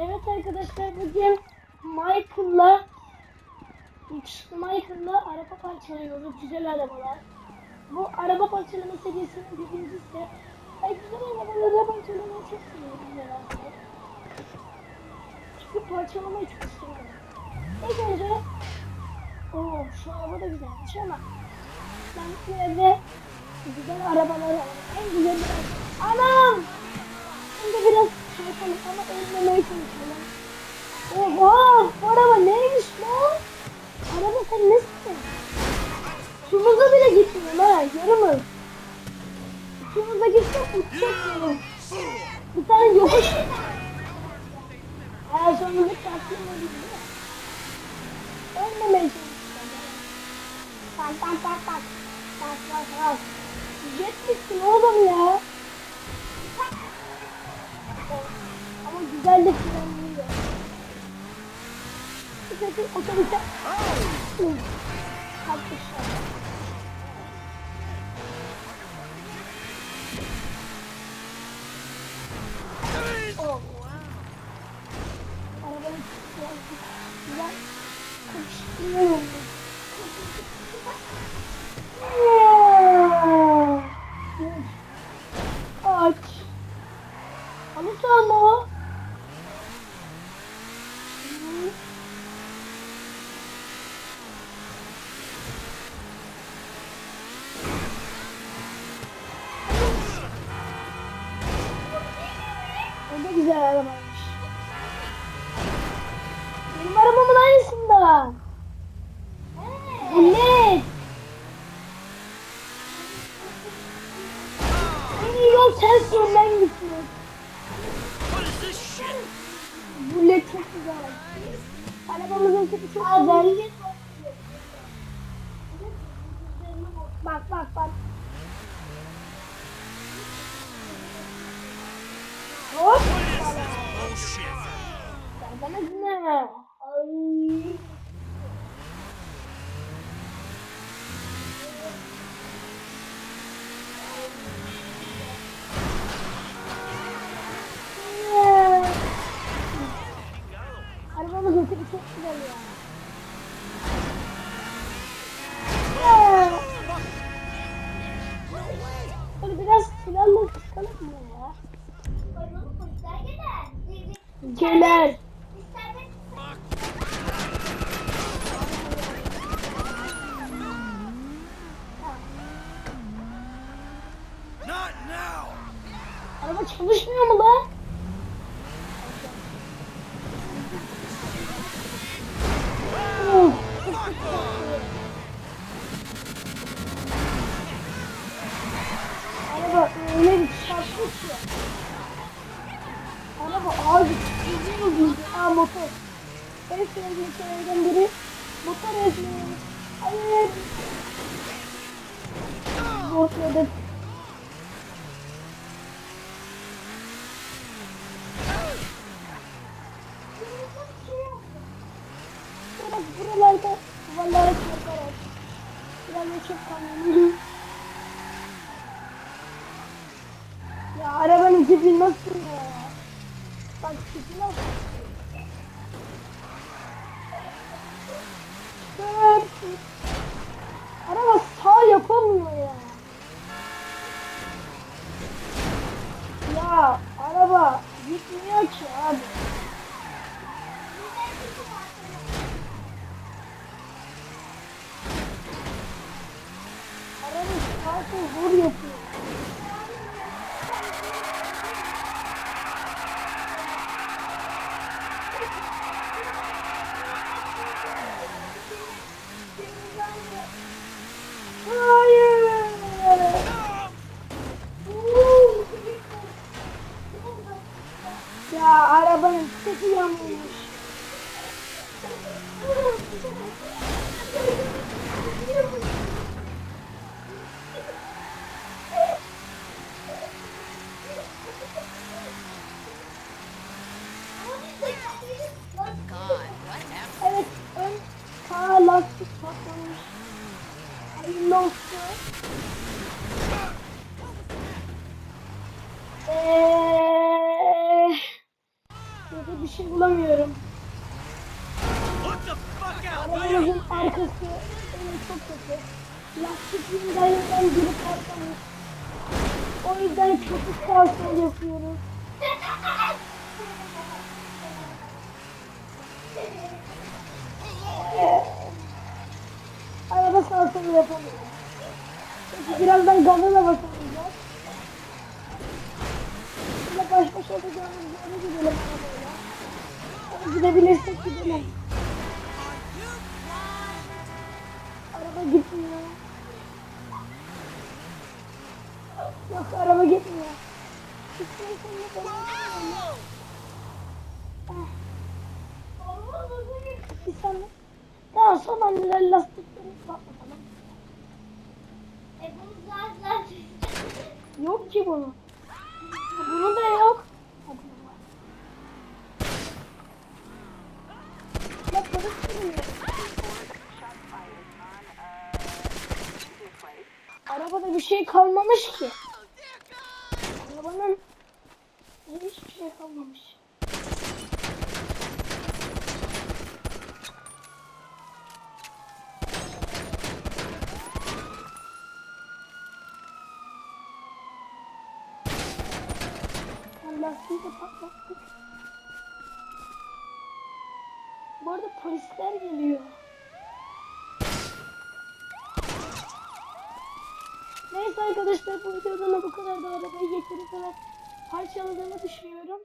Evet arkadaşlar bugün Michael'la Michael'la araba parçalıyoruz. Güzel arabalar. Bu araba parçalama serisinin birincisi. Ay güzel arabaları parçalamayı çok seviyorum herhalde. Çünkü parçalamayı çok seviyorum. İlk önce Oo şu araba da güzelmiş ama ben bu evde güzel arabaları alayım. En güzel Anam! Şimdi biraz yapalım ama ölmemeye çalışalım. Oha! Bu araba neymiş lan? Araba sen nesin? Şumuza bile gitmiyor ha, yarımız. Şumuza gitse uçacak yarım. Bir tane yokuş. Her sonunda çarptığını biliyor. Ölmemeye çalışacağım. Tak tak tak tak. Tak tak tak. Jet misin oğlum ya? Ama güzellik planlıyor. Bir tek otobüse... Kalkmışlar. Oh. Arabanın güzel karıştırıyorum. Aç. Ama o. Da güzel arabaymış. Benim arabamın aynısından. Bu ne? En iyi yol ters yönden gitmek. Bu led çok güzel. Arabamızın tipi çok güzel. Bak bak bak. Arabamızın tipi çok güzel ya. Böyle biraz silahla sıkalım mı ya? Gelir. Araba çalışmıyor mu lan? Uf. Araba öyle bir çarpmış ya. Araba bizi. Aa motor. En sevdiğim şeylerden biri motor ezmeyi. Hayır. Motorda Biraz ya arabanın tipi nasıl ya? Bak tipi nasıl? Araba sağ yapamıyor ya. Ya araba gitmiyor ki abi. Zor yapıyor. Ya arabanın sesi. Eee... Arabada bir şey bulamıyorum. Arabamızın arkası evet, çok kötü. Lastik yüzünden biri patlamış. O yüzden kötü kontrol yapıyoruz. Araba sağ sola yapamıyor. Peki birazdan gaza da basamayacağız. Şimdi baş başa olacağımız yere gidelim arabayla. Hadi gidebilirsek gidelim. Araba gitmiyor. Yok araba gitmiyor. Gitmiyorsa ne kadar Bir saniye. Tamam son anneler lastikleri patlatalım. E bunu zaten Yok ki bunun. Bunun da yok. Burası sürüyor. Arabada bir şey kalmamış ki. Arabanın hiçbir şey kalmamış. Lastiği patlattık. Bu arada polisler geliyor. Neyse arkadaşlar bu videodan da bu kadar da arabayı kadar parçaladığımı düşünüyorum.